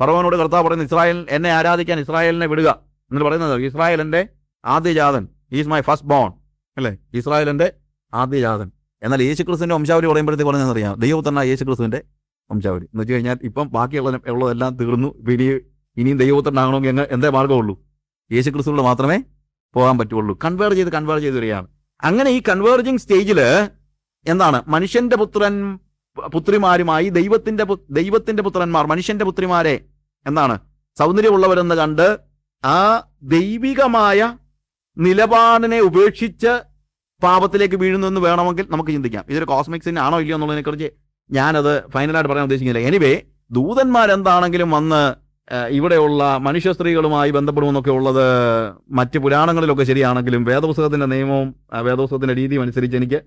ഫറവോനോട് കർത്താവ് പറയുന്നത് ഇസ്രായേൽ എന്നെ ആരാധിക്കാൻ ഇസ്രായേലിനെ വിടുക. എന്ന് പറയുന്നത് ഇസ്രായേലിന്റെ ആദ്യജാതൻ ഈസ് മൈ ഫസ്റ്റ് ബോൺ അല്ലേ? ഇസ്രായേലിന്റെ ആദ്യജാതൻ. എന്നാൽ യേശു ക്രിസ്തുവിന്റെ വംശാവലി പറയുമ്പോഴത്തേക്ക് പറഞ്ഞതെന്നറിയാം ദൈവപുത്രനായ യേശു ക്രിസ്തുവിന്റെ വംശാവലി. എന്ന് വെച്ച് കഴിഞ്ഞാൽ ഇപ്പം ബാക്കിയുള്ള ഉള്ളതെല്ലാം തീർന്നു. ഇനി ഇനിയും ദൈവപുത്രനാകണമെങ്കിൽ എങ്ങനെ എന്തേ മാർഗമുള്ളൂ? യേശു ക്രിസ്തുവിലൂടെ മാത്രമേ പോകാൻ പറ്റുള്ളൂ. കൺവേർ ചെയ്ത് കൺവേർ ചെയ്ത് വരികയാണ് അങ്ങനെ ഈ കൺവേർജിങ് സ്റ്റേജിൽ എന്താണ്? മനുഷ്യന്റെ പുത്രൻ പുത്രിമാരുമായി ദൈവത്തിന്റെ ദൈവത്തിന്റെ പുത്രന്മാർ മനുഷ്യന്റെ പുത്രിമാരെ എന്നാണ്. സൗന്ദര്യമുള്ളവരെന്ന് കണ്ട് ആ ദൈവികമായ നിലപാടിനെ ഉപേക്ഷിച്ച് പാപത്തിലേക്ക് വീഴുന്നു എന്ന് വേണമെങ്കിൽ നമുക്ക് ചിന്തിക്കാം. ഇതൊരു കോസ്മിക്സിൻ ആണോ ഇല്ലയോ എന്നുള്ളതിനെക്കുറിച്ച് ഞാനത് ഫൈനലായിട്ട് പറയാൻ ഉദ്ദേശിക്കുന്നില്ല. എനിവേ ദൂതന്മാരെന്താണെങ്കിലും വന്ന് ഇവിടെയുള്ള മനുഷ്യ സ്ത്രീകളുമായി ബന്ധപ്പെടുമെന്നൊക്കെ ഉള്ളത് മറ്റ് പുരാണങ്ങളിലൊക്കെ ശരിയാണെങ്കിലും വേദപുസ്തകത്തിന്റെ നിയമവും വേദപുസ്തകത്തിന്റെ രീതിയും അനുസരിച്ച് എനിക്ക്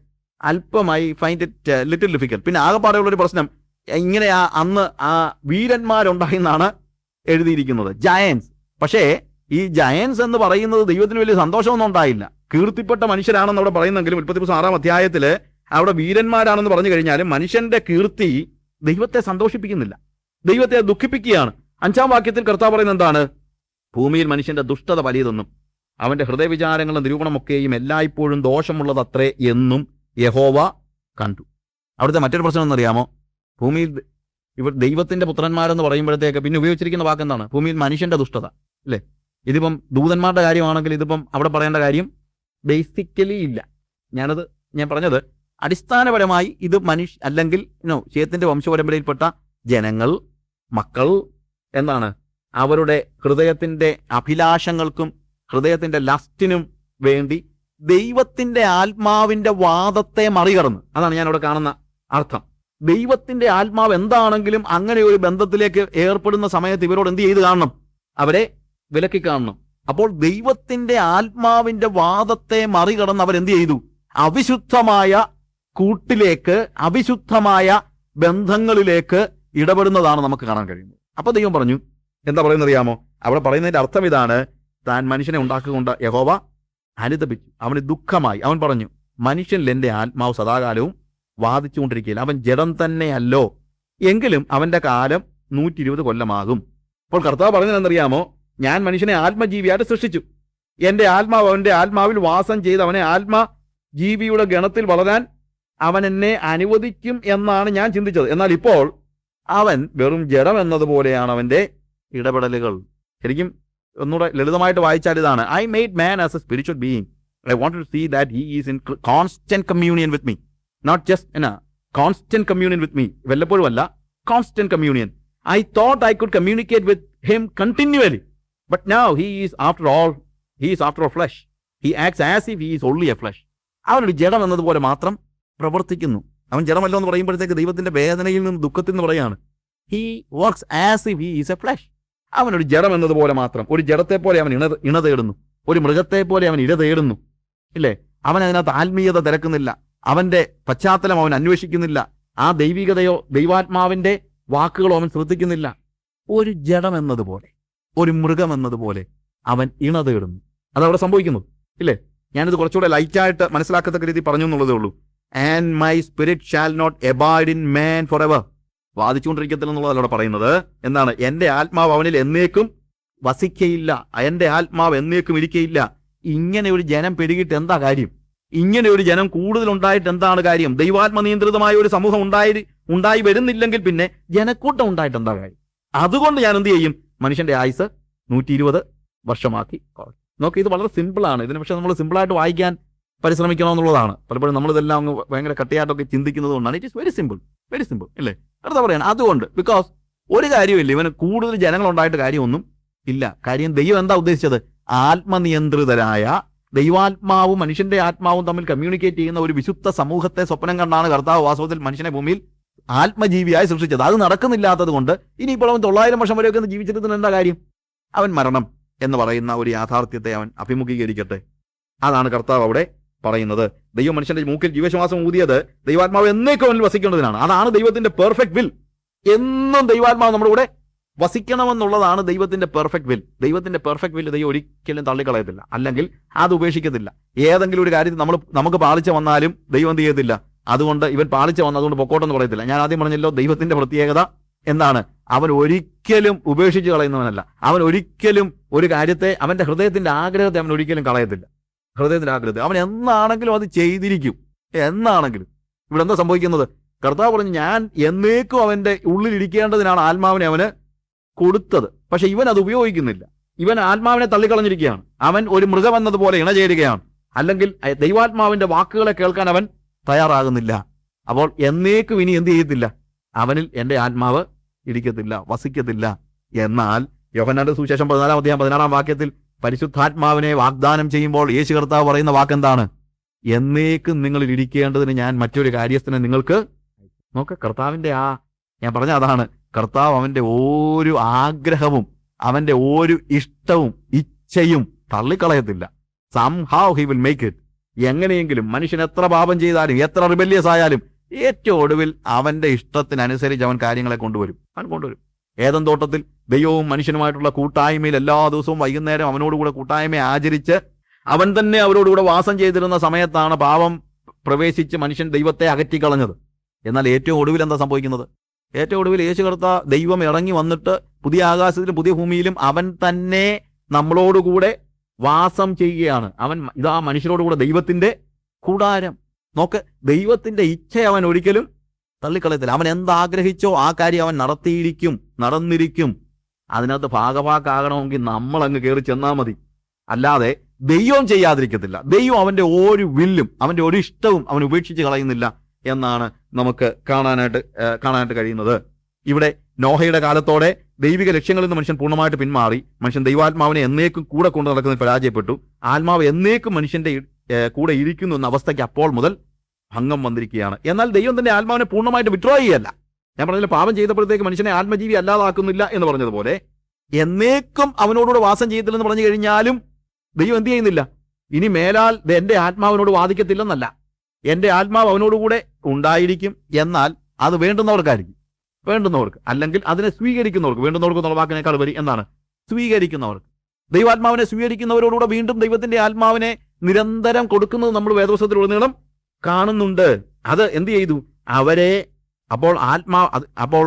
അല്പമായി ഫൈൻഡ് ഇറ്റ് ലിറ്റിൽ ഡിഫിക്കൽ പിന്നെ ആകെപ്പാടെയുള്ള ഒരു പ്രശ്നം ഇങ്ങനെ ആ അന്ന് ആ വീരന്മാരുണ്ടായി എന്നാണ് എഴുതിയിരിക്കുന്നത്. ജയൻസ് പക്ഷേ ഈ ജയൻസ് എന്ന് പറയുന്നത് ദൈവത്തിന് വലിയ സന്തോഷമൊന്നും ഉണ്ടായില്ല. കീർത്തിപ്പെട്ട മനുഷ്യരാണെന്ന് അവിടെ പറയുന്നെങ്കിലും ഉൽപ്പത്തി ദിവസം ആറാം അധ്യായത്തിൽ അവിടെ വീരന്മാരാണെന്ന് പറഞ്ഞു കഴിഞ്ഞാൽ മനുഷ്യന്റെ കീർത്തി ദൈവത്തെ സന്തോഷിപ്പിക്കുന്നില്ല. ദൈവത്തെ ദുഃഖിപ്പിക്കുകയാണ്. അഞ്ചാം വാക്യത്തിൽ കർത്താവ് പറയുന്നത് എന്താണ്? ഭൂമിയിൽ മനുഷ്യന്റെ ദുഷ്ടത വലിയതെന്നും അവന്റെ ഹൃദയവിചാരങ്ങളും നിരൂപണമൊക്കെയും എല്ലായ്പ്പോഴും ദോഷമുള്ളതത്രേ എന്നും യഹോവ കണ്ടു. അവിടുത്തെ മറ്റൊരു പ്രശ്നം എന്നറിയാമോ ഭൂമിയിൽ ഇവർ ദൈവത്തിന്റെ പുത്രന്മാരെന്ന് പറയുമ്പോഴത്തേക്ക് പിന്നെ ഉപയോഗിച്ചിരിക്കുന്ന വാക്ക് എന്താണ്? ഭൂമിയിൽ മനുഷ്യന്റെ ദുഷ്ടത അല്ലേ? ഇതിപ്പം ദൂതന്മാരുടെ കാര്യമാണെങ്കിൽ ഇതിപ്പം അവിടെ പറയേണ്ട കാര്യം ബേസിക്കലി ഇല്ല. ഞാനത് ഞാൻ പറഞ്ഞത് അടിസ്ഥാനപരമായി ഇത് മനുഷ്യ അല്ലെങ്കിൽ നോ ചേത്തിന്റെ വംശപരമ്പരയിൽപ്പെട്ട ജനങ്ങൾ മക്കൾ എന്താണ് അവരുടെ ഹൃദയത്തിന്റെ അഭിലാഷങ്ങൾക്കും ഹൃദയത്തിന്റെ ലസ്റ്റിനും വേണ്ടി ദൈവത്തിന്റെ ആത്മാവിന്റെ വാദത്തെ മറികടന്ന്. അതാണ് ഞാൻ ഇവിടെ കാണുന്ന അർത്ഥം. ദൈവത്തിന്റെ ആത്മാവ് എന്താണെങ്കിലും അങ്ങനെ ഒരു ബന്ധത്തിലേക്ക് ഏർപ്പെടുന്ന സമയത്ത് ഇവരോട് എന്ത് ചെയ്ത് കാണണം? അവരെ വിലക്കി കാണണം. അപ്പോൾ ദൈവത്തിന്റെ ആത്മാവിന്റെ വാദത്തെ മറികടന്ന് അവരെന്ത് ചെയ്തു? അവിശുദ്ധമായ കൂട്ടിലേക്ക് അവിശുദ്ധമായ ബന്ധങ്ങളിലേക്ക് ഇടപെടുന്നതാണ് നമുക്ക് കാണാൻ കഴിയുന്നത്. അപ്പൊ ദൈവം പറഞ്ഞു എന്താ പറയുന്നത് അറിയാമോ? അവിടെ പറയുന്നതിന്റെ അർത്ഥം ഇതാണ് താൻ മനുഷ്യനെ ഉണ്ടാക്കുകൊണ്ട് യഹോവ അനുദപിച്ചു അവന് ദുഃഖമായി. അവൻ പറഞ്ഞു മനുഷ്യനിൽ എന്റെ ആത്മാവ് സദാകാലവും വാദിച്ചുകൊണ്ടിരിക്കുകയില്ല. അവൻ ജഡം തന്നെയല്ലോ. എങ്കിലും അവന്റെ കാലം നൂറ്റി ഇരുപത് കൊല്ലമാകും. അപ്പോൾ കർത്താവ് പറഞ്ഞതെന്നറിയാമോ? ഞാൻ മനുഷ്യനെ ആത്മജീവിയായിട്ട് സൃഷ്ടിച്ചു. എന്റെ ആത്മാവ് അവന്റെ ആത്മാവിൽ വാസം ചെയ്ത് അവനെ ആത്മ ജീവിയുടെ ഗണത്തിൽ വളരാൻ അവൻ എന്നെ അനുവദിക്കും എന്നാണ് ഞാൻ ചിന്തിച്ചത്. എന്നാൽ ഇപ്പോൾ അവൻ വെറും ജഡം എന്നതുപോലെയാണ് അവന്റെ ഇടപെടലുകൾ. ശരിക്കും ഒന്നുകൂടെ ലളിതമായിട്ട് വായിച്ചാൽ ഇതാണ്. I made man as a spiritual being I want to see that he is in constant communion with me not just എന്നാ കോൺസ്റ്റന്റ് കമ്മ്യൂണിയൻ വിത്ത് മീ വല്ലപ്പോഴും അല്ല constant communion I thought I could communicate with him continually but now he is after all he is after all flesh he acts as if he is only a flesh അവനൊരു ജഡം എന്നതുപോലെ മാത്രം പ്രവർത്തിക്കുന്നു. അവൻ ജഡമല്ലോ എന്ന് പറയുമ്പോഴത്തേക്ക് ദൈവത്തിന്റെ വേദനയിൽ നിന്ന് ദുഃഖത്തിൽ നിന്ന് പറയാണ് he works as if he is a flesh അവനൊരു ജഡം എന്നതുപോലെ മാത്രം. ഒരു ജഡത്തെ പോലെ അവൻ ഇണ ഇണ തേടുന്നു. ഒരു മൃഗത്തെ പോലെ അവൻ ഇര തേടുന്നു. ഇല്ലേ? അവൻ അതിനകത്ത് ആത്മീയത തിരക്കുന്നില്ല. അവന്റെ പശ്ചാത്തലം അവൻ അന്വേഷിക്കുന്നില്ല. ആ ദൈവികതയോ ദൈവാത്മാവിന്റെ വാക്കുകളോ അവൻ ശ്രദ്ധിക്കുന്നില്ല. ഒരു ജഡം എന്നതുപോലെ ഒരു മൃഗം എന്നതുപോലെ അവൻ ഇണ തേടുന്നു. അതവിടെ സംഭവിക്കുന്നു. ഇല്ലേ? ഞാനിത് കുറച്ചുകൂടെ ലൈറ്റായിട്ട് മനസ്സിലാക്കത്തക്ക രീതി പറഞ്ഞു എന്നുള്ളതേ ഉള്ളൂ. And my spirit shall not abide in man for ever വാദിച്ചുകൊണ്ടിരിക്കത്തില്ല എന്നുള്ളതല്ല അവിടെ പറയുന്നത്. എന്താണ്? എന്റെ ആത്മാവ് അവനിൽ എന്നേക്കും വസിക്കയില്ല. എന്റെ ആത്മാവ് എന്നേക്കും ഇരിക്കയില്ല. ഇങ്ങനെ ഒരു ജനം പെരുകിയിട്ട് എന്താ കാര്യം? ഇങ്ങനെ ഒരു ജനം കൂടുതൽ ഉണ്ടായിട്ട് എന്താണ് കാര്യം? ദൈവാത്മ നിയന്ത്രിതമായ ഒരു സമൂഹം ഉണ്ടായി ഉണ്ടായി വരുന്നില്ലെങ്കിൽ പിന്നെ ജനക്കൂട്ടം ഉണ്ടായിട്ട് എന്താ കാര്യം? അതുകൊണ്ട് ഞാൻ എന്ത് ചെയ്യും? മനുഷ്യന്റെ ആയുസ് നൂറ്റി ഇരുപത് വർഷമാക്കി നോക്കി ഇത് വളരെ സിമ്പിളാണ്. ഇതിന് പക്ഷെ നമ്മൾ സിമ്പിളായിട്ട് വായിക്കാൻ പരിശ്രമിക്കണം എന്നുള്ളതാണ് പലപ്പോഴും നമ്മളിതെല്ലാം അങ്ങ് ഭയങ്കര കട്ടിയായിട്ടൊക്കെ ചിന്തിക്കുന്നത് കൊണ്ടാണ് it is very simple very simple അല്ലേ? അടുത്ത പറയാണ് അതുകൊണ്ട് ബിക്കോസ് ഒരു കാര്യമില്ല ഇവന് കൂടുതൽ ജനങ്ങൾ ഉണ്ടായിട്ട് കാര്യമൊന്നും ഇല്ല. കാര്യം ദൈവം എന്താ ഉദ്ദേശിച്ചത്? ആത്മനിയന്ത്രിതരായ ദൈവാത്മാവും മനുഷ്യന്റെ ആത്മാവും തമ്മിൽ കമ്മ്യൂണിക്കേറ്റ് ചെയ്യുന്ന ഒരു വിശുദ്ധ സമൂഹത്തെ സ്വപ്നം കണ്ടാണ് കർത്താവ് വാസ്തവത്തിൽ മനുഷ്യനെ ഭൂമിയിൽ ആത്മജീവിയായി സൃഷ്ടിച്ചത്. അത് നടക്കുന്നില്ലാത്തത് കൊണ്ട് ഇനിയിപ്പോൾ അവൻ തൊള്ളായിരം വർഷം വരെയൊക്കെ ഒന്ന് ജീവിച്ചിരുന്നതിന് എന്താ കാര്യം? അവൻ മരണം എന്ന് പറയുന്ന ഒരു യാഥാർത്ഥ്യത്തെ അവൻ അഭിമുഖീകരിക്കട്ടെ. അതാണ് കർത്താവ് അവിടെ പറയുന്നത്. ദൈവം മനുഷ്യന്റെ മൂക്കിൽ ജീവശ്വാസം ഊതിയത് ദൈവാത്മാവ് എന്നേക്കും അവനിൽ വസിക്കേണ്ടതിനാണ്. അതാണ് ദൈവത്തിന്റെ പെർഫെക്റ്റ് വിൽ എന്നും ദൈവാത്മാവ് നമ്മുടെ കൂടെ വസിക്കണമെന്നുള്ളതാണ് ദൈവത്തിന്റെ പെർഫെക്റ്റ് വിൽ ദൈവത്തിന്റെ പെർഫെക്റ്റ് വിൽ ദൈവം ഒരിക്കലും തള്ളിക്കളയത്തില്ല. അല്ലെങ്കിൽ അത് ഉപേക്ഷിക്കത്തില്ല. ഏതെങ്കിലും ഒരു കാര്യത്തിൽ നമ്മൾ നമുക്ക് പാളിച്ച വന്നാലും ദൈവം എന്ത് ചെയ്യത്തില്ല. അതുകൊണ്ട് ഇവൻ പാളിച്ച വന്ന അതുകൊണ്ട് പൊക്കോട്ടെന്ന് പറയത്തില്ല. ഞാൻ ആദ്യം പറഞ്ഞല്ലോ ദൈവത്തിന്റെ പ്രത്യേകത എന്താണ്? അവൻ ഒരിക്കലും ഉപേക്ഷിച്ച് കളയുന്നവനല്ല. അവൻ ഒരിക്കലും ഒരു കാര്യത്തെ അവന്റെ ഹൃദയത്തിന്റെ ആഗ്രഹത്തെ അവൻ ഒരിക്കലും കളയത്തില്ല. ഹൃദയത്തിന്റെ ആഗ്രഹത്തിൽ അവൻ എന്നാണെങ്കിലും അത് ചെയ്തിരിക്കും. എന്നാണെങ്കിലും. ഇവിടെ എന്താ സംഭവിക്കുന്നത്? കർത്താവ് പറഞ്ഞു ഞാൻ എന്നേക്കും അവന്റെ ഉള്ളിൽ ഇരിക്കേണ്ടതിനാണ് ആത്മാവിനെ അവന് കൊടുത്തത്. പക്ഷെ ഇവൻ അത് ഉപയോഗിക്കുന്നില്ല. ഇവൻ ആത്മാവിനെ തള്ളിക്കളഞ്ഞിരിക്കുകയാണ്. അവൻ ഒരു മൃഗം എന്നതുപോലെ ഇണചേരുകയാണ്. അല്ലെങ്കിൽ ദൈവാത്മാവിന്റെ വാക്കുകളെ കേൾക്കാൻ അവൻ തയ്യാറാകുന്നില്ല. അപ്പോൾ എന്നേക്കും ഇനി എന്ത് ചെയ്യത്തില്ല? അവനിൽ എന്റെ ആത്മാവ് ഇരിക്കത്തില്ല വസിക്കത്തില്ല. എന്നാൽ യോഹന്നാന്റെ സുവിശേഷം പതിനാലാം അധ്യായം പതിനാറാം വാക്യത്തിൽ പരിശുദ്ധാത്മാവിനെ വാഗ്ദാനം ചെയ്യുമ്പോൾ യേശു കർത്താവ് പറയുന്ന വാക്കെന്താണ്? എന്നേക്കും നിങ്ങളിൽ ഇരിക്കേണ്ടതിന് ഞാൻ മറ്റൊരു കാര്യസ്ഥനെ നിങ്ങൾക്ക് നോക്ക കർത്താവിന്റെ ആ ഞാൻ പറഞ്ഞ അതാണ് കർത്താവ് അവന്റെ ഓരോ ആഗ്രഹവും അവന്റെ ഓരോ ഇഷ്ടവും ഇച്ഛയും തള്ളിക്കളയത്തില്ല. Somehow he will make it എങ്ങനെയെങ്കിലും മനുഷ്യൻ എത്ര പാപം ചെയ്താലും എത്ര റിബല്യസ് ആയാലും ഏറ്റവും ഒടുവിൽ അവന്റെ ഇഷ്ടത്തിനനുസരിച്ച് അവൻ കാര്യങ്ങളെ കൊണ്ടുവരും. അവൻ കൊണ്ടുവരും. ഏതൻ തോട്ടത്തിൽ ദൈവവും മനുഷ്യനുമായിട്ടുള്ള കൂട്ടായ്മയിൽ എല്ലാ ദിവസവും വൈകുന്നേരം അവനോടുകൂടെ കൂട്ടായ്മ ആചരിച്ച് അവൻ തന്നെ അവരോടുകൂടെ വാസം ചെയ്തിരുന്ന സമയത്താണ് പാപം പ്രവേശിച്ച് മനുഷ്യൻ ദൈവത്തെ അകറ്റിക്കളഞ്ഞത്. എന്നാൽ ഏറ്റവും ഒടുവിൽ എന്താ സംഭവിക്കുന്നത്? ഏറ്റവും ഒടുവിൽ യേശു കർത്ത ദൈവം ഇറങ്ങി വന്നിട്ട് പുതിയ ആകാശത്തിലും പുതിയ ഭൂമിയിലും അവൻ തന്നെ നമ്മളോടുകൂടെ വാസം ചെയ്യുകയാണ്. അവൻ ഇതാ മനുഷ്യരോടുകൂടെ ദൈവത്തിന്റെ കൂടാരം. നോക്ക് ദൈവത്തിന്റെ ഇച്ഛ അവൻ ഒരിക്കലും തള്ളിക്കളയത്തില്ല. അവൻ എന്താഗ്രഹിച്ചോ ആ കാര്യം അവൻ നടത്തിയിരിക്കും നടന്നിരിക്കും. അതിനകത്ത് ഭാഗഭാക്കാകണമെങ്കിൽ നമ്മൾ അങ്ങ് കയറി ചെന്നാൽ മതി. അല്ലാതെ ദൈവം ചെയ്യാതിരിക്കത്തില്ല. ദൈവം അവന്റെ ഒരു വില്ലും അവന്റെ ഒരു ഇഷ്ടവും അവൻ ഉപേക്ഷിച്ച് കളയുന്നില്ല എന്നാണ് നമുക്ക് കാണാനായിട്ട് കാണാനായിട്ട് കഴിയുന്നത്. ഇവിടെ നോഹയുടെ കാലത്തോടെ ദൈവിക ലക്ഷ്യങ്ങളിൽ നിന്ന് മനുഷ്യൻ പൂർണമായിട്ട് പിന്മാറി. മനുഷ്യൻ ദൈവാത്മാവിനെ എന്നേക്കും കൂടെ കൊണ്ടു നടക്കുന്നതിൽ പരാജയപ്പെട്ടു. ആത്മാവ് എന്നേക്കും മനുഷ്യന്റെ കൂടെ ഇരിക്കുന്നു എന്ന അവസ്ഥയ്ക്ക് അപ്പോൾ മുതൽ ഭംഗം വന്നിരിക്കുകയാണ്. എന്നാൽ ദൈവം തന്റെ ആത്മാവിനെ പൂർണമായിട്ട് വിഡ്രോ ചെയ്യല്ല ഞാൻ പറഞ്ഞില്ല പാപം ചെയ്തപ്പോഴത്തേക്ക് മനുഷ്യനെ ആത്മജീവി അല്ലാതാക്കുന്നില്ല എന്ന് പറഞ്ഞതുപോലെ എന്നേക്കും അവനോടുകൂടെ വാസം ചെയ്യത്തില്ലെന്ന് പറഞ്ഞു കഴിഞ്ഞാലും ദൈവം എന്ത് ചെയ്യുന്നില്ല. ഇനി മേലാൽ ദേ എന്റെ ആത്മാവിനോട് വാദിക്കത്തില്ലെന്നല്ല. എന്റെ ആത്മാവ് അവനോടുകൂടെ ഉണ്ടായിരിക്കും എന്നാൽ അത് വേണ്ടുന്നവർക്കായിരിക്കും. വേണ്ടുന്നവർക്ക്. അല്ലെങ്കിൽ അതിനെ സ്വീകരിക്കുന്നവർക്ക്. വേണ്ടുന്നവർക്ക് എന്നുള്ള വാക്കിനേക്കാൾ വരി എന്നാണ് സ്വീകരിക്കുന്നവർക്ക്. ദൈവാത്മാവിനെ സ്വീകരിക്കുന്നവരോടുകൂടെ വീണ്ടും ദൈവത്തിന്റെ ആത്മാവിനെ നിരന്തരം കൊടുക്കുന്നത് നമ്മൾ വേദവസത്തിലുടനീളം കാണുന്നുണ്ട്. അത് എന്ത് ചെയ്തു? അവരെ അപ്പോൾ ആത്മാ അപ്പോൾ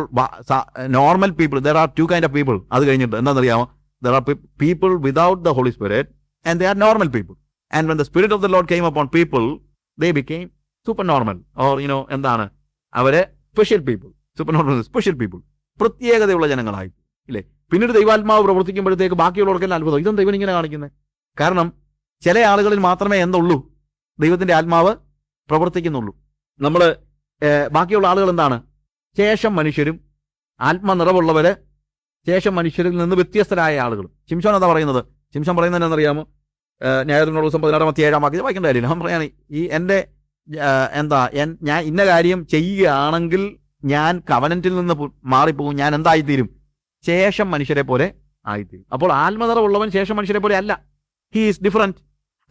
normal people there are two kind of people അത് കഴിഞ്ഞിട്ട് എന്താണെന്നറിയാമോ? There are people without the Holy Spirit and they are normal people and when the spirit of the Lord came upon people they became super normal or you know എന്താണ്? അവരെ special people super normal special people പ്രത്യേകതയുള്ള ജനങ്ങളായി. ഇല്ലേ? പിന്നീട് ദൈവാത്മാവ് പ്രവർത്തിക്കുമ്പോഴത്തേക്ക് ബാക്കിയുള്ളവർക്കെല്ലാം അത്ഭുതം. ഇതും ദൈവം ഇങ്ങനെ കാണിക്കുന്നത് കാരണം ചില ആളുകളിൽ മാത്രമേ എന്തുള്ളൂ. ദൈവത്തിന്റെ ആത്മാവ് പ്രവർത്തിക്കുന്നുള്ളൂ. നമ്മൾ ബാക്കിയുള്ള ആളുകൾ എന്താണ്? ശേഷം മനുഷ്യരും ആത്മനിറവുള്ളവർ ശേഷം മനുഷ്യരിൽ നിന്ന് വ്യത്യസ്തരായ ആളുകൾ ശിംഷോൻ എന്താ പറയുന്നത്? ശിംഷോൻ പറയുന്നത് എന്നറിയാമോ ന്യായത്തിനുള്ള ദിവസം പതിനാറാം ഏഴാം വാക്യം വായിക്കേണ്ട കാര്യമില്ല. ഞാൻ പറയാണ് ഈ എന്റെ എന്താ ഞാൻ ഇന്ന കാര്യം ചെയ്യുകയാണെങ്കിൽ ഞാൻ കവനന്റിൽ നിന്ന് മാറിപ്പോകും. ഞാൻ എന്തായിത്തീരും? ശേഷം മനുഷ്യരെ പോലെ ആയിത്തീരും. അപ്പോൾ ആത്മനിറവുള്ളവൻ ശേഷം മനുഷ്യരെ പോലെ അല്ല. ഹീ ഈസ് ഡിഫറന്റ്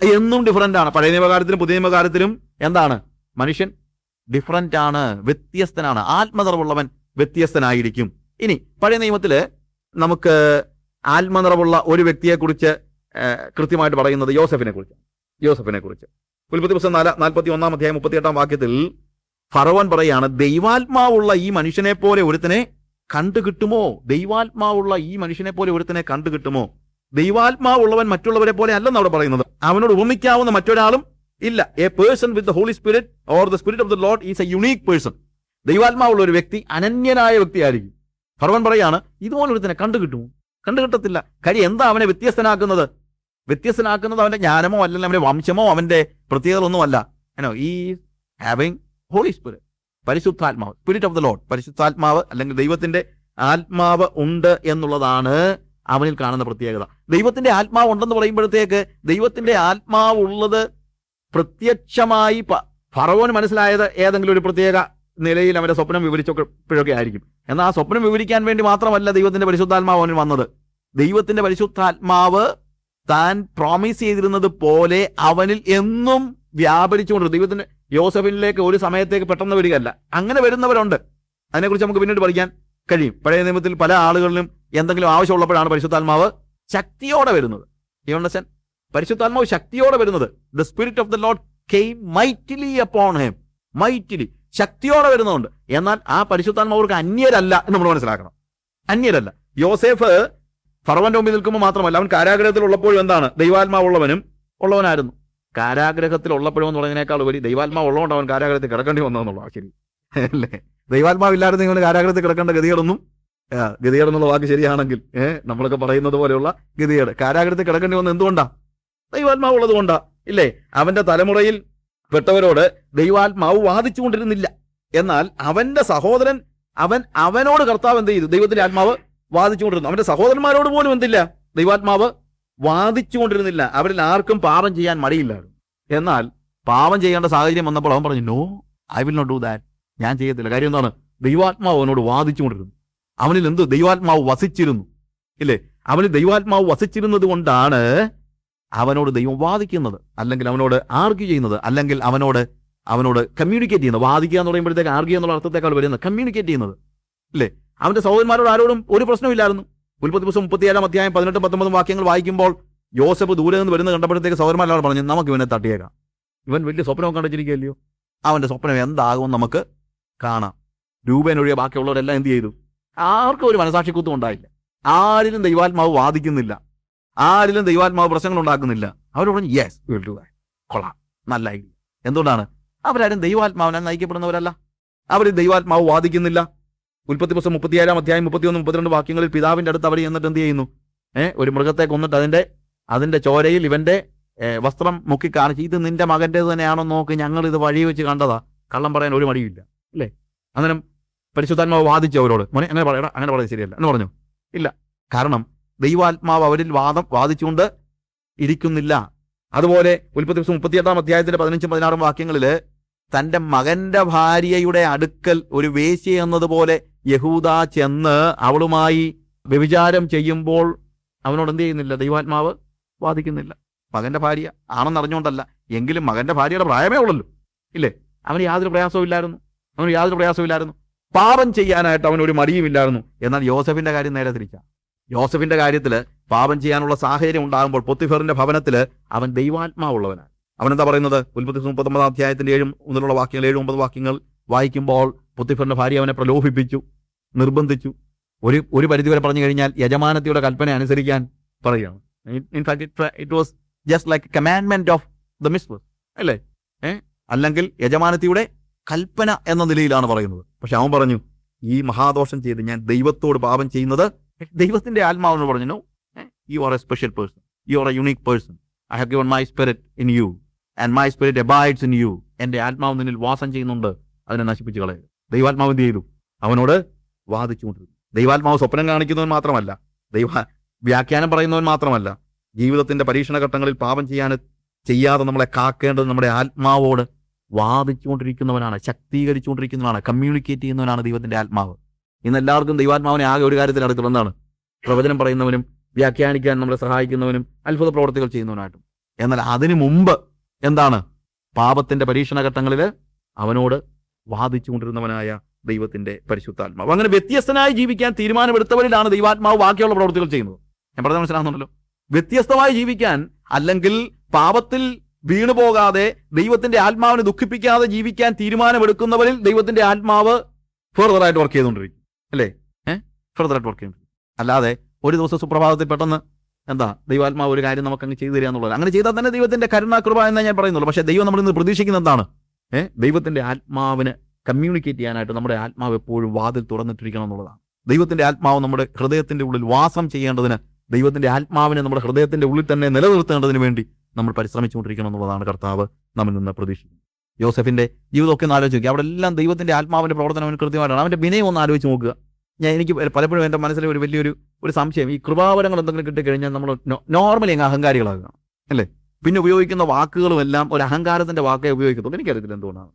എന്നും ഡിഫറന്റ് ആണ്. പഴയ നിയമകാലത്തിലും പുതിയ നിയമകാലത്തിലും എന്താണ്? മനുഷ്യൻ ഡിഫറന്റ് ആണ് വ്യത്യസ്തനാണ്. ആത്മനിറവുള്ളവൻ വ്യത്യസ്തനായിരിക്കും. ഇനി പഴയ നിയമത്തിൽ നമുക്ക് ആത്മനിറവുള്ള ഒരു വ്യക്തിയെക്കുറിച്ച് കൃത്യമായിട്ട് പറയുന്നത് യോസഫിനെ കുറിച്ച്. യോസഫിനെ കുറിച്ച്. ഉൽപ്പത്തി പുസ്തകം നാല നാൽപ്പത്തി ഒന്നാം അധ്യായം മുപ്പത്തിയെട്ടാം വാക്യത്തിൽ ഫറവൻ പറയാണ് ദൈവാത്മാവുള്ള ഈ മനുഷ്യനെ പോലെ ഒരുത്തനെ കണ്ടു കിട്ടുമോ ദൈവാത്മാവുള്ള ഈ മനുഷ്യനെ പോലെ ഒരുത്തനെ കണ്ടു കിട്ടുമോ ദൈവാത്മാവുള്ളവൻ മറ്റുള്ളവരെ പോലെ അല്ലെന്ന് അവിടെ പറയുന്നത്. അവനോട് ഉപമിക്കാവുന്ന മറ്റൊരാളും ഇല്ല. A person with the Holy Spirit or the spirit of the Lord is a unique person ദൈവാത്മാവുള്ള ഒരു വ്യക്തി അനന്യനായ വ്യക്തിയായിരിക്കും. ഭർവൻ പറയാണ് ഇതുപോലെ ഒരു തന്നെ കിട്ടുമോ കണ്ടുകിട്ടത്തില്ല. കാര്യം എന്താ അവനെ വ്യത്യസ്തനാക്കുന്നത്? വ്യത്യസ്തനാക്കുന്നത് അവന്റെ ജ്ഞാനമോ അല്ലെങ്കിൽ അവന്റെ വംശമോ അവന്റെ പ്രത്യേകതകളൊന്നും അല്ല ഏനോ ഈ ഹാവിങ് ഹോളി സ്പിരിറ്റ് പരിശുദ്ധാത്മാവ് സ്പിരിറ്റ് ഓഫ് ദ ലോഡ് പരിശുദ്ധാത്മാവ് അല്ലെങ്കിൽ ദൈവത്തിന്റെ ആത്മാവ് ഉണ്ട് എന്നുള്ളതാണ് അവനിൽ കാണുന്ന പ്രത്യേകത. ദൈവത്തിന്റെ ആത്മാവ് ഉണ്ടെന്ന് പറയുമ്പോഴത്തേക്ക് ദൈവത്തിന്റെ ആത്മാവ് ഉള്ളത് പ്രത്യക്ഷമായി ഫറവോന് മനസ്സിലായത് ഏതെങ്കിലും ഒരു പ്രത്യേക നിലയിൽ അവന്റെ സ്വപ്നം വിവരിച്ചപ്പോഴൊക്കെ ആയിരിക്കും. എന്നാൽ ആ സ്വപ്നം വിവരിക്കാൻ വേണ്ടി മാത്രമല്ല ദൈവത്തിന്റെ പരിശുദ്ധാത്മാവ് അവനിൽ വന്നത്. ദൈവത്തിന്റെ പരിശുദ്ധാത്മാവ് താൻ പ്രോമിസ് ചെയ്തിരുന്നത് പോലെ അവനിൽ എന്നും വ്യാപരിച്ചുകൊണ്ട് ദൈവത്തിന്റെ യോസഫിനിലേക്ക് ഒരു സമയത്തേക്ക് പെട്ടെന്ന് വരികയല്ല. അങ്ങനെ വരുന്നവരുണ്ട്. അതിനെക്കുറിച്ച് നമുക്ക് പിന്നീട് പഠിക്കാൻ കഴിയും. പഴയ നിയമത്തിൽ പല ആളുകളിലും എന്തെങ്കിലും ആവശ്യമുള്ളപ്പോഴാണ് പരിശുദ്ധാത്മാവ് ശക്തിയോടെ വരുന്നത്. യു പരിശുദ്ധാത്മാവ് ശക്തിയോടെ വരുന്നത്. The spirit of the Lord came mightily upon him mightily ശക്തിയോടെ വരുന്നുണ്ട് എന്നാൽ ആ പരിശുദ്ധാത്മാവർക്ക് അന്യരല്ല എന്ന് നമ്മൾ മനസ്സിലാക്കണം. അന്യരല്ല. യോസേഫ് ഫറവന്റെ മുമ്പിൽ നിൽക്കുമ്പോൾ മാത്രമല്ല അവൻ കാരാഗ്രഹത്തിൽ ഉള്ളപ്പോഴും എന്താണ് ദൈവാത്മാവുള്ളവനും ഉള്ളവനായിരുന്നു. കാരാഗ്രഹത്തിൽ ഉള്ളപ്പോഴും എന്ന് പറയുന്നതിനേക്കാൾ ഉപരി ദൈവാത്മാവ് ഉള്ളതുകൊണ്ട് അവൻ കാരാഗ്രഹത്തിൽ കിടക്കേണ്ടി വന്നതെന്നുള്ള ശരി അല്ലേ? ദൈവാത്മാവില്ലായിരുന്നു നിങ്ങൾ കാരാഗ്രഹത്തിൽ കിടക്കേണ്ട ഗതികളൊന്നും ഗതികേട് എന്നുള്ള വാക്ക് ശരിയാണെങ്കിൽ ഏഹ് നമ്മളൊക്കെ പറയുന്നത് പോലെയുള്ള ഗതികേട്. കാരാഗ്രഹത്തിൽ കിടക്കേണ്ടി വന്നത് എന്തുകൊണ്ടാ? ദൈവാത്മാവ് ഉള്ളത് കൊണ്ടാ ഇല്ലേ? അവന്റെ തലമുറയിൽ പെട്ടവരോട് ദൈവാത്മാവ് വാദിച്ചുകൊണ്ടിരുന്നില്ല. എന്നാൽ അവന്റെ സഹോദരൻ അവൻ അവനോട് കർത്താവ് എന്ത് ചെയ്തു? ദൈവത്തിന്റെ ആത്മാവ് വാദിച്ചുകൊണ്ടിരുന്നു. അവന്റെ സഹോദരന്മാരോട് പോലും എന്തില്ല? ദൈവാത്മാവ് വാദിച്ചുകൊണ്ടിരുന്നില്ല. അവരിൽ ആർക്കും പാപം ചെയ്യാൻ മടിയില്ലായിരുന്നു എന്നാൽ പാപം ചെയ്യേണ്ട സാഹചര്യം വന്നപ്പോൾ അവൻ പറഞ്ഞു no I will not do that ഞാൻ ചെയ്യത്തില്ല. കാര്യം എന്താണ്? ദൈവാത്മാവ് അവനോട് വാദിച്ചുകൊണ്ടിരുന്നു. അവനിൽ എന്ത് ദൈവാത്മാവ് വസിച്ചിരുന്നു. ഇല്ലേ? അവന് ദൈവാത്മാവ് വസിച്ചിരുന്നത് കൊണ്ടാണ് അവനോട് ദൈവം വാദിക്കുന്നത് അല്ലെങ്കിൽ അവനോട് ആർഗ്യൂ ചെയ്യുന്നത് അല്ലെങ്കിൽ അവനോട് അവനോട് കമ്മ്യൂണിക്കേറ്റ് ചെയ്യുന്നത്. വാദിക്കുക എന്ന് പറയുമ്പോഴത്തേക്ക് ആർഗ്യൂ എന്നുള്ള അർത്ഥത്തേക്കാൾ വരുന്നത്. കമ്മ്യൂണിക്കേറ്റ് ചെയ്യുന്നത്. ഇല്ലേ? അവന്റെ സഹോദരന്മാരോട് ആരോടും ഒരു പ്രശ്നമില്ലായിരുന്നു ഉൽപ്പത്തി ദിവസം മുപ്പത്തിയേഴാം അധ്യായം പതിനെട്ട് പത്തൊമ്പതും വാക്യങ്ങൾ വായിക്കുമ്പോൾ യോസഫ് ദൂരെ നിന്ന് വരുന്ന കണ്ടപ്പോഴത്തേക്ക് സഹോദരന്മാരോട് പറഞ്ഞു നമുക്ക് ഇവനെ തട്ടിയേക്കാം. ഇവൻ വലിയ സ്വപ്നം കണ്ടിരിക്കുകയല്ലയോ അവന്റെ സ്വപ്നം എന്താകുമെന്ന് നമുക്ക് കാണാം. രൂപേനൊഴിയ ബാക്കിയുള്ളവരെല്ലാം എന്ത് ചെയ്തു? ആർക്കും ഒരു മനസാക്ഷിക്കുത്തും ഉണ്ടായില്ല. ആരിലും ദൈവാത്മാവ് വാദിക്കുന്നില്ല. ആരിലും ദൈവാത്മാവ് പ്രശ്നങ്ങൾ ഉണ്ടാക്കുന്നില്ല അവർ പറഞ്ഞു യെസ് വിൽ കൊള്ളാം. നല്ല ഐഡിയ. എന്തുകൊണ്ടാണ്? അവരാരും ദൈവാത്മാവിനാൽ നയിക്കപ്പെടുന്നവരല്ല. അവർ ദൈവാത്മാവ് വാദിക്കുന്നില്ല. ഉൽപ്പത്തി പുസ്തകം മുപ്പത്തിയേഴാം അധ്യായം മുപ്പത്തിയൊന്ന് മുപ്പത്തിരണ്ട് വാക്യങ്ങളിൽ പിതാവിന്റെ അടുത്ത് അവർ എന്നിട്ട് എന്ത് ചെയ്യുന്നു? ഏഹ് ഒരു മൃഗത്തെ കൊന്നിട്ട് അതിന്റെ അതിന്റെ ചോരയിൽ ഇവന്റെ വസ്ത്രം മുക്കി കാണിച്ച് ഇത് നിന്റെ മകന്റെ തന്നെയാണോ? നോക്ക് ഞങ്ങൾ ഇത് വഴി വെച്ച് കണ്ടതാ. കള്ളം പറയാൻ ഒരു മടിയില്ല അല്ലേ? അന്നേരം പരിശുദ്ധാത്മാവ് വാദിച്ചു അവരോട് മോനെ അങ്ങനെ പറയണ അങ്ങനെ പറയുന്നത് ശരിയല്ല. എന്ന് പറഞ്ഞു. ഇല്ല. കാരണം ദൈവാത്മാവ് അവരിൽ വാദം വാദിച്ചുകൊണ്ട് ഇരിക്കുന്നില്ല. അതുപോലെ ഉൽപ്പത്തി ദിവസം മുപ്പത്തിയെട്ടാം അധ്യായത്തിന്റെ പതിനഞ്ചും പതിനാറും വാക്യങ്ങളിൽ തന്റെ മകന്റെ ഭാര്യയുടെ അടുക്കൽ ഒരു വേശ്യ എന്നതുപോലെ യഹൂദ ചെന്ന് അവളുമായി വ്യഭിചാരം ചെയ്യുമ്പോൾ അവനോട് എന്ത് ചെയ്യുന്നില്ല? ദൈവാത്മാവ് വാദിക്കുന്നില്ല. മകന്റെ ഭാര്യ ആണെന്നറിഞ്ഞുകൊണ്ടല്ല എങ്കിലും മകന്റെ ഭാര്യയുടെ പ്രായമേ ഉള്ളല്ലോ. ഇല്ലേ? അവന് യാതൊരു പ്രയാസവും ഇല്ലായിരുന്നു. അവന് യാതൊരു പ്രയാസവും ഇല്ലായിരുന്നു. പാപം ചെയ്യാനായിട്ട് അവന് ഒരു മടിയുമില്ലായിരുന്നു എന്നാൽ യോസഫിന്റെ കാര്യം നേരെ തിരിക്കാം. യോസഫിന്റെ കാര്യത്തിൽ പാപം ചെയ്യാനുള്ള സാഹചര്യം ഉണ്ടാകുമ്പോൾ പൊത്തിഫറിന്റെ ഭവനത്തിൽ അവൻ ദൈവാത്മാവുള്ളവനാണ്. അവൻ എന്താ പറയുന്നത്? ഉൽപ്പത്തി മുപ്പത്തൊമ്പതാം അധ്യായത്തിന്റെ ഏഴും മുതലുള്ള വാക്യങ്ങൾ ഏഴും ഒമ്പത് വാക്യങ്ങൾ വായിക്കുമ്പോൾ പൊത്തിഫറിന്റെ ഭാര്യ അവനെ പ്രലോഭിപ്പിച്ചു നിർബന്ധിച്ചു. ഒരു ഒരു പരിധിവരെ പറഞ്ഞു കഴിഞ്ഞാൽ യജമാനത്തിയുടെ കൽപ്പന അനുസരിക്കാൻ പറയുകയാണ്. In fact it was just like commandment of the mistress അല്ലേ? അല്ലെങ്കിൽ യജമാനത്തിയുടെ കൽപ്പന എന്ന നിലയിലാണ് പറയുന്നത്. പക്ഷെ അവൻ പറഞ്ഞു ഈ മഹാദോഷം ചെയ്ത് ഞാൻ ദൈവത്തോട് പാപം ചെയ്യുന്നത് ദൈവത്തിന്റെ ആത്മാവെന്ന് പറഞ്ഞു you are a special person you are a unique person I have given my spirit in you and my spirit abides in you എന്റെ ആത്മാവ് നിന്നിൽ വാസം ചെയ്യുന്നുണ്ട്. അതിനെ നശിപ്പിച്ച് കളയുക ദൈവാത്മാവ് എന്ത് ചെയ്തു? അവനോട് വാദിച്ചുകൊണ്ടിരുന്നു ദൈവാത്മാവ് സ്വപ്നം കാണിക്കുന്നവൻ മാത്രമല്ല. ദൈവ വ്യാഖ്യാനം പറയുന്നവൻ മാത്രമല്ല. ജീവിതത്തിന്റെ പരീക്ഷണ ഘട്ടങ്ങളിൽ പാപം ചെയ്യാൻ ചെയ്യാതെ നമ്മളെ കാക്കേണ്ടത് നമ്മുടെ ആത്മാവോട് വാദിച്ചുകൊണ്ടിരിക്കുന്നവനാണ് ശക്തീകരിച്ചുകൊണ്ടിരിക്കുന്നവനാണ് കമ്മ്യൂണിക്കേറ്റ് ചെയ്യുന്നവനാണ് ദൈവത്തിന്റെ ആത്മാവ്. ഇന്ന് എല്ലാവർക്കും ദൈവാത്മാവിനെ ആകെ ഒരു കാര്യത്തിൽ അടുത്തുള്ള എന്താണ്? പ്രവചനം പറയുന്നവനും വ്യാഖ്യാനിക്കാൻ നമ്മളെ സഹായിക്കുന്നവനും അത്ഭുത പ്രവർത്തികൾ ചെയ്യുന്നവനായിട്ടും. എന്നാൽ അതിനു മുമ്പ് എന്താണ്? പാപത്തിന്റെ പരീക്ഷണ ഘട്ടങ്ങളിൽ അവനോട് വാദിച്ചുകൊണ്ടിരുന്നവനായ ദൈവത്തിന്റെ പരിശുദ്ധാത്മാവ്. അങ്ങനെ വ്യത്യസ്തനായി ജീവിക്കാൻ തീരുമാനമെടുത്തവരിലാണ് ദൈവാത്മാവ് ബാക്കിയുള്ള പ്രവർത്തികൾ ചെയ്യുന്നത്. ഞാൻ പറഞ്ഞ മനസ്സിലാകുന്നുണ്ടല്ലോ? വ്യത്യസ്തമായി ജീവിക്കാൻ അല്ലെങ്കിൽ പാപത്തിൽ വീണു പോകാതെ ദൈവത്തിന്റെ ആത്മാവിനെ ദുഃഖിപ്പിക്കാതെ ജീവിക്കാൻ തീരുമാനമെടുക്കുന്നവരിൽ ദൈവത്തിന്റെ ആത്മാവ് ഫെർദർ ആയിട്ട് വർക്ക് ചെയ്തുകൊണ്ടിരിക്കും. അല്ലേ? ഏഹ് ഫെർദർ ആയിട്ട് വർക്ക് ചെയ്യുന്നുണ്ട് അല്ലാതെ ഒരു ദിവസം സുപ്രഭാതത്തിൽ പെട്ടെന്ന് എന്താ? ദൈവാത്മാവ് ഒരു കാര്യം നമുക്ക് അങ്ങ് ചെയ്തു തരിക എന്നുള്ളത് അങ്ങനെ ചെയ്താൽ തന്നെ ദൈവത്തിന്റെ കരുണാകൃപ എന്നേ ഞാൻ പറയുന്നുള്ളൂ. പക്ഷേ ദൈവം നമ്മൾ ഇന്ന് പ്രതീക്ഷിക്കുന്നത് എന്താണ്? ഏഹ് ദൈവത്തിന്റെ ആത്മാവിന് കമ്മ്യൂണിക്കേറ്റ് ചെയ്യാനായിട്ട് നമ്മുടെ ആത്മാവ് എപ്പോഴും വാതിൽ തുറന്നിട്ടിരിക്കണം എന്നുള്ളതാണ്. ദൈവത്തിന്റെ ആത്മാവ് നമ്മുടെ ഹൃദയത്തിന്റെ ഉള്ളിൽ വാസം ചെയ്യേണ്ടതിന് ദൈവത്തിന്റെ ആത്മാവിനെ നമ്മുടെ ഹൃദയത്തിന്റെ ഉള്ളിൽ തന്നെ നിലനിർത്തേണ്ടതിന് വേണ്ടി നമ്മൾ പരിശ്രമിച്ചുകൊണ്ടിരിക്കണം എന്നുള്ളതാണ് കർത്താവ് നമ്മിൽ നിന്ന് പ്രതീക്ഷിക്കുന്നത്. യോസഫിന്റെ ജീവിതമൊക്കെ ഒന്ന് ആലോചിച്ച് നോക്കുക അവിടെ എല്ലാം ദൈവത്തിന്റെ ആത്മാവിന്റെ പ്രവർത്തനം അവന് കൃത്യമായിട്ടാണ്. അവന്റെ വിനയം ഒന്ന് ആലോചിച്ച് നോക്കുക. ഞാൻ എനിക്ക് പലപ്പോഴും എന്റെ മനസ്സിൽ ഒരു വലിയൊരു ഒരു സംശയം. ഈ കൃപാവരങ്ങൾ എന്തെങ്കിലും കിട്ടിക്കഴിഞ്ഞാൽ നമ്മൾ നോർമലി അങ്ങ് അഹങ്കാരികളാകുക അല്ലേ? പിന്നെ ഉപയോഗിക്കുന്ന വാക്കുകളും എല്ലാം ഒരു അഹങ്കാരത്തിന്റെ വാക്കേ ഉപയോഗിക്കത്തുള്ളൂ. എനിക്കറിയത്തില്ല എന്തുകൊണ്ടാണ്.